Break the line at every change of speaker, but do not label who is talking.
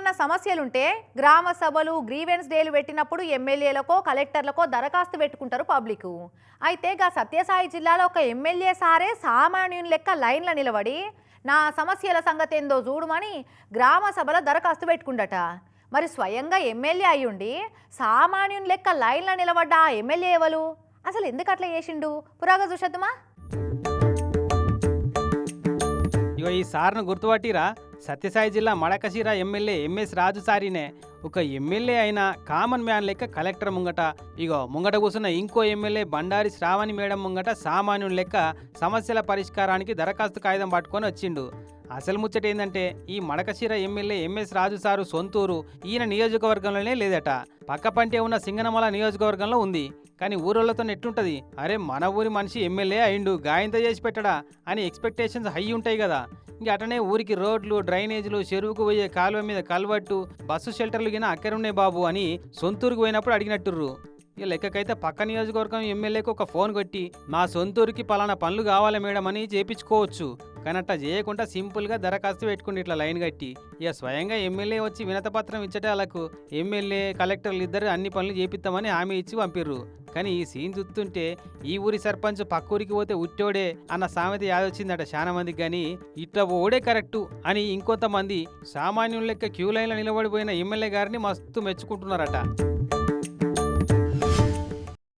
ఏమన్నా సమస్యలుంటే గ్రామ సభలు గ్రీవెన్స్ డేలు పెట్టినప్పుడు ఎమ్మెల్యేలకో కలెక్టర్లకో దరఖాస్తు పెట్టుకుంటారు పబ్లిక్. అయితే గా సత్యసాయి జిల్లాలో ఒక ఎమ్మెల్యే సారే సామాన్యుని లెక్క లైన్ల నిలబడి నా సమస్యల సంగతి ఏందో చూడమని గ్రామ సభలో దరఖాస్తు పెట్టుకుండట. మరి స్వయంగా ఎమ్మెల్యే అయ్యుండి సామాన్యుని లెక్క లైన్ల నిలబడ్డ ఆ ఎమ్మెల్యే ఎవరు అసలు ఎందుకు అట్లా చేసిండు? పురాగా చూసద్దుమా?
ఇగో ఈ సార్ను గుర్తుపట్టిరా సత్యసాయి జిల్లా మడకశిర ఎమ్మెల్యే ఎంఎస్ రాజు సారినే ఒక ఎమ్మెల్యే అయిన కామన్ మ్యాన్ లెక్క కలెక్టర్ ముంగట. ఇగో ముంగట కూర్చున్న ఇంకో ఎమ్మెల్యే బండారి శ్రావణి మేడం ముంగట సామాన్యుని లెక్క సమస్యల పరిష్కారానికి దరఖాస్తు కాగితం పట్టుకొని వచ్చిండు. అసలు ముచ్చట ఏంటంటే ఈ Madakasira MLA MS Raju sir సొంతూరు ఈయన నియోజకవర్గంలోనే లేదట. పక్కపంటే ఉన్న సింగనమల నియోజకవర్గంలో ఉంది. కానీ ఊరోళ్ళతో ఎట్లుంటది అరే మన ఊరి మనిషి ఎమ్మెల్యే అయిండు గాయంతో చేసి పెట్టడా అని ఎక్స్పెక్టేషన్స్ హై ఉంటాయి కదా ఇంక అటనే ఊరికి రోడ్లు డ్రైనేజీలు చెరువుకు పోయే కాలువ మీద కల్వట్టు బస్సు షెల్టర్లు గిన అక్కడున్నాయి బాబు అని సొంతూరుకు పోయినప్పుడు అడిగినట్టుర్రు. ఇక లెక్కకైతే పక్క నియోజకవర్గం ఎమ్మెల్యేకు ఒక ఫోన్ కొట్టి మా సొంతూరుకి పలానా పనులు కావాలి మేడం అని చేపించుకోవచ్చు. కానీ అట్లా చేయకుండా సింపుల్గా దరఖాస్తు పెట్టుకుని ఇట్లా లైన్ కట్టి ఇక స్వయంగా ఎమ్మెల్యే వచ్చి వినతపత్రం ఇచ్చటాలకు ఎమ్మెల్యే కలెక్టర్లు ఇద్దరు అన్ని పనులు చేపిస్తామని హామీ ఇచ్చి పంపిర్రు. కానీ ఈ సీన్ చూస్తుంటే ఈ ఊరి సర్పంచ్ పక్క ఊరికి పోతే ఉట్టోడే అన్న సామెత యాదొచ్చిందట చాలా మందికి కానీ ఇట్లా ఓడే కరెక్టు అని ఇంకొంతమంది సామాన్యుల లెక్క క్యూ లైన్లో నిలబడిపోయిన ఎమ్మెల్యే గారిని మస్తు మెచ్చుకుంటున్నారట.